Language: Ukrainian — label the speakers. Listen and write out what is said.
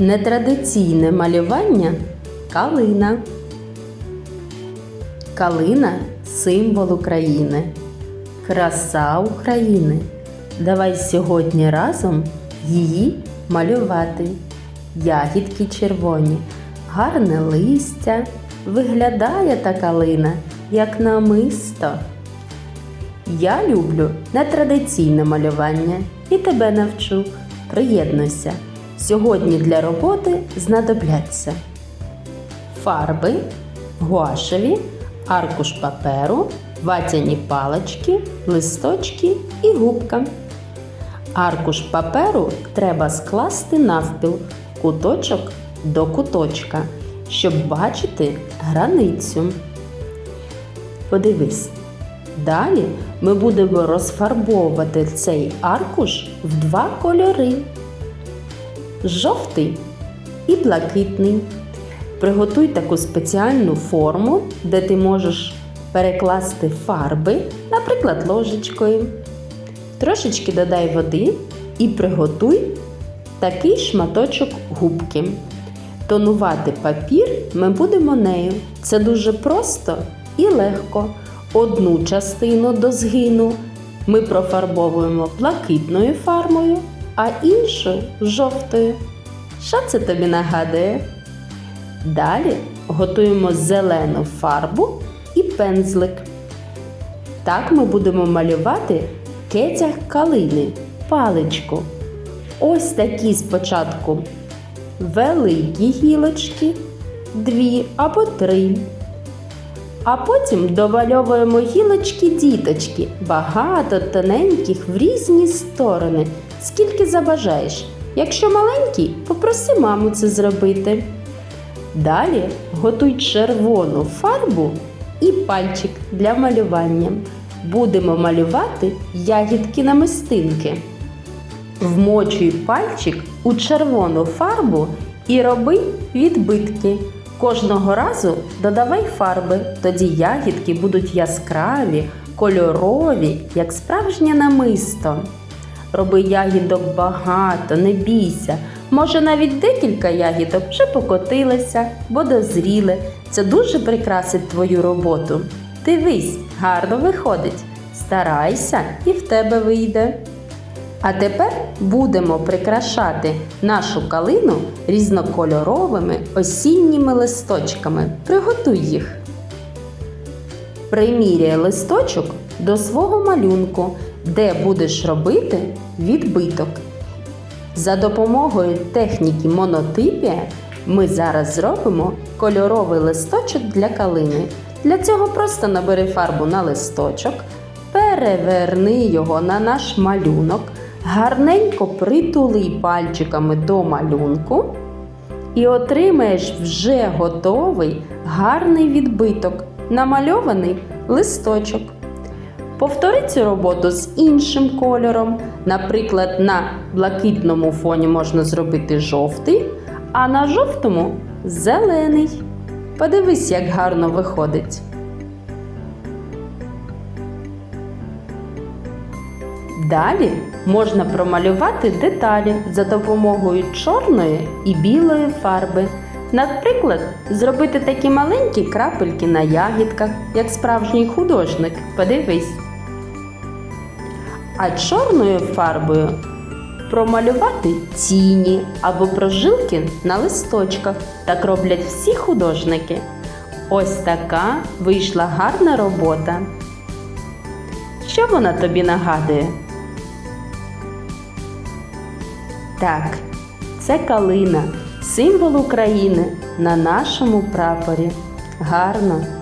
Speaker 1: Нетрадиційне малювання калина. Калина символ України. Краса України. Давай сьогодні разом її малювати. Ягідки червоні, гарне листя. Виглядає та калина, як намисто. Я люблю нетрадиційне малювання і тебе навчу. Приєднуйся. Сьогодні для роботи знадобляться фарби, гуашеві, аркуш паперу, ватяні палички, листочки і губка. Аркуш паперу треба скласти навпіл куточок до куточка, щоб бачити границю. Подивись. Далі ми будемо розфарбовувати цей аркуш в два кольори жовтий і блакитний. Приготуй таку спеціальну форму, де ти можеш перекласти фарби, наприклад, ложечкою. Трошечки додай води і приготуй такий шматочок губки. Тонувати папір ми будемо нею. Це дуже просто і легко. Одну частину до згину ми профарбовуємо блакитною фарбою, а іншу жовтою. Що це тобі нагадує? Далі готуємо зелену фарбу і пензлик. Так ми будемо малювати кетяг калини, паличку. Ось такі спочатку великі гілочки, дві або три. А потім домальовуємо гілочки діточки, багато тоненьких в різні сторони, скільки забажаєш. Якщо маленький, попроси маму це зробити. Далі готуй червону фарбу і пальчик для малювання. Будемо малювати ягідки намистинки. Вмочуй пальчик у червону фарбу і роби відбитки. Кожного разу додавай фарби, тоді ягідки будуть яскраві, кольорові, як справжнє намисто. Роби ягідок багато, не бійся. Може, навіть декілька ягідок вже покотилися, бо дозріли. Це дуже прикрасить твою роботу. Дивись, гарно виходить. Старайся і в тебе вийде. А тепер будемо прикрашати нашу калину різнокольоровими осінніми листочками. Приготуй їх. Приміряй листочок до свого малюнку, де будеш робити відбиток. За допомогою техніки монотипія ми зараз зробимо кольоровий листочок для калини. Для цього просто набери фарбу на листочок, переверни його на наш малюнок, гарненько притули пальчиками до малюнку і отримаєш вже готовий гарний відбиток, намальований листочок. Повтори цю роботу з іншим кольором. Наприклад, на блакитному фоні можна зробити жовтий, а на жовтому зелений. Подивись, як гарно виходить. Далі можна промалювати деталі за допомогою чорної і білої фарби. Наприклад, зробити такі маленькі крапельки на ягідках, як справжній художник. Подивись. А чорною фарбою промалювати тіні або прожилки на листочках. Так роблять всі художники. Ось така вийшла гарна робота. Що вона тобі нагадує? Так, це калина, символ України на нашому прапорі. Гарно!